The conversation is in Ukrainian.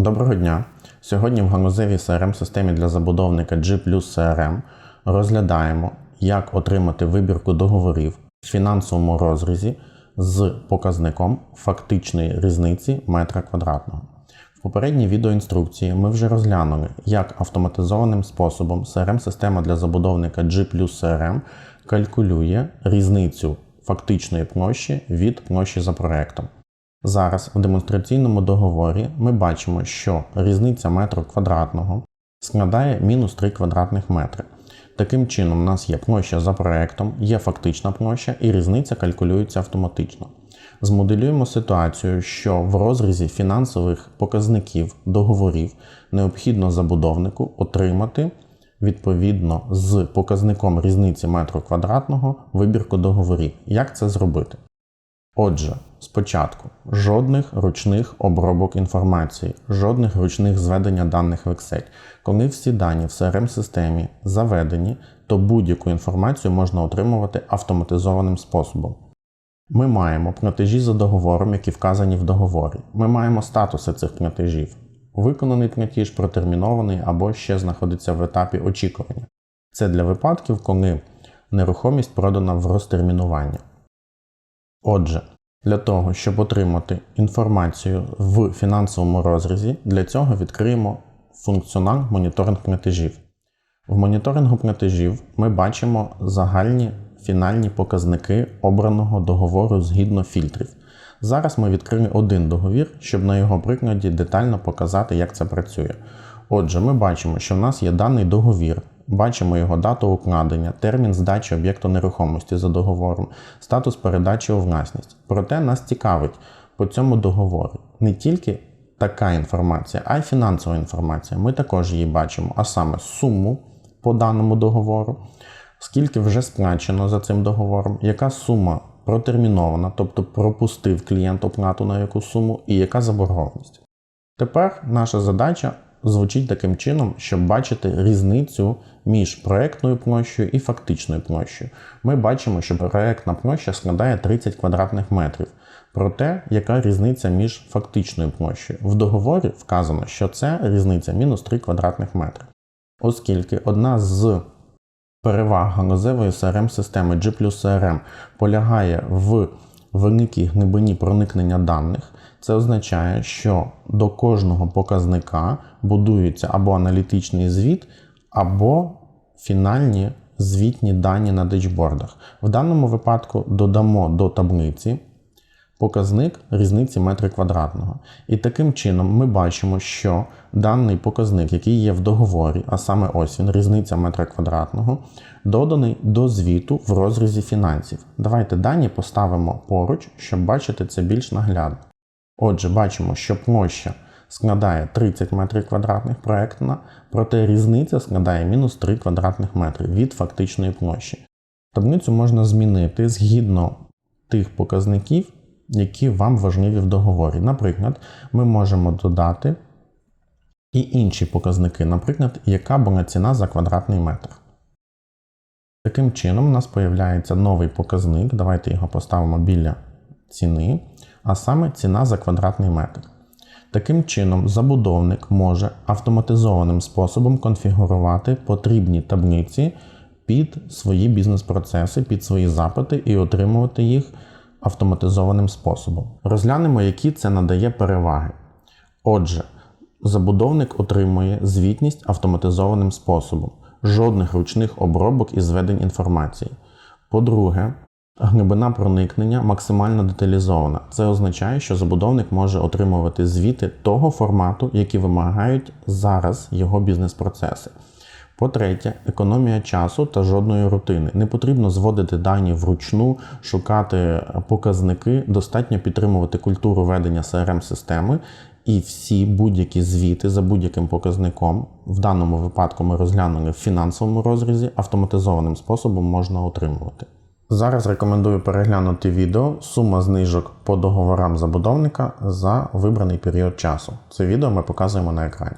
Доброго дня! Сьогодні в ганузевій crm системі для забудовника G CRM розглядаємо, як отримати вибірку договорів в фінансовому розрізі з показником фактичної різниці метра квадратного. В попередній відеоінструкції ми вже розглянули, як автоматизованим способом CRM-система для забудовника G CRM калькулює різницю фактичної площі від площі за проектом. Зараз в демонстраційному договорі ми бачимо, що різниця метру квадратного складає мінус 3 квадратних метри. Таким чином, у нас є площа за проектом, є фактична площа і різниця калькулюється автоматично. Змоделюємо ситуацію, що в розрізі фінансових показників договорів необхідно забудовнику отримати відповідно з показником різниці метру квадратного вибірку договорів. Як це зробити? Отже, спочатку жодних ручних обробок інформації, жодних ручних зведення даних в Excel. Коли всі дані в CRM-системі заведені, то будь-яку інформацію можна отримувати автоматизованим способом. Ми маємо платежі за договором, які вказані в договорі. Ми маємо статуси цих платежів. Виконаний платіж, протермінований або ще знаходиться в етапі очікування. Це для випадків, коли нерухомість продана в розтермінування. Отже, для того, щоб отримати інформацію в фінансовому розрізі, для цього відкриємо функціонал моніторинг платежів. В моніторингу платежів ми бачимо загальні фінальні показники обраного договору згідно фільтрів. Зараз ми відкрили один договір, щоб на його прикладі детально показати, як це працює. Отже, ми бачимо, що в нас є даний договір, бачимо його дату укладення, термін здачі об'єкту нерухомості за договором, статус передачі у власність. Проте нас цікавить по цьому договору не тільки така інформація, а й фінансова інформація. Ми також її бачимо, а саме суму по даному договору, скільки вже сплачено за цим договором, яка сума протермінована, тобто пропустив клієнт оплату на яку суму і яка заборгованість. Тепер наша задача звучить таким чином, щоб бачити різницю між проектною площею і фактичною площею. Ми бачимо, що проектна площа складає 30 квадратних метрів. Проте, яка різниця між фактичною площею? В договорі вказано, що це різниця мінус 3 квадратних метри. Оскільки одна з переваг ганузевої CRM-системи G CRM полягає в великій глибині проникнення даних, це означає, що до кожного показника будується або аналітичний звіт, або фінальні звітні дані на дешбордах. В даному випадку додамо до таблиці показник різниці метри квадратного. І таким чином ми бачимо, що даний показник, який є в договорі, а саме ось він, різниця метра квадратного, доданий до звіту в розрізі фінансів. Давайте дані поставимо поруч, щоб бачити це більш наглядно. Отже, бачимо, що площа складає 30 метрів квадратних проєктна, проте різниця складає мінус 3 квадратних метри від фактичної площі. Таблицю можна змінити згідно тих показників, які вам важливі в договорі. Наприклад, ми можемо додати і інші показники, наприклад, яка була ціна за квадратний метр. Таким чином, у нас з'являється новий показник. Давайте його поставимо біля ціни, а саме ціна за квадратний метр. Таким чином, забудовник може автоматизованим способом конфігурувати потрібні таблиці під свої бізнес-процеси, під свої запити і отримувати їх автоматизованим способом. Розглянемо, які це надає переваги. Отже, забудовник отримує звітність автоматизованим способом, жодних ручних обробок і зведень інформації. По-друге, глибина проникнення максимально деталізована. Це означає, що забудовник може отримувати звіти того формату, які вимагають зараз його бізнес-процеси. По-третє, економія часу та жодної рутини. Не потрібно зводити дані вручну, шукати показники, достатньо підтримувати культуру ведення crm системи і всі будь-які звіти за будь-яким показником, в даному випадку ми розглянули в фінансовому розрізі, автоматизованим способом можна отримувати. Зараз рекомендую переглянути відео сума знижок по договорам забудовника за вибраний період часу. Це відео ми показуємо на екрані.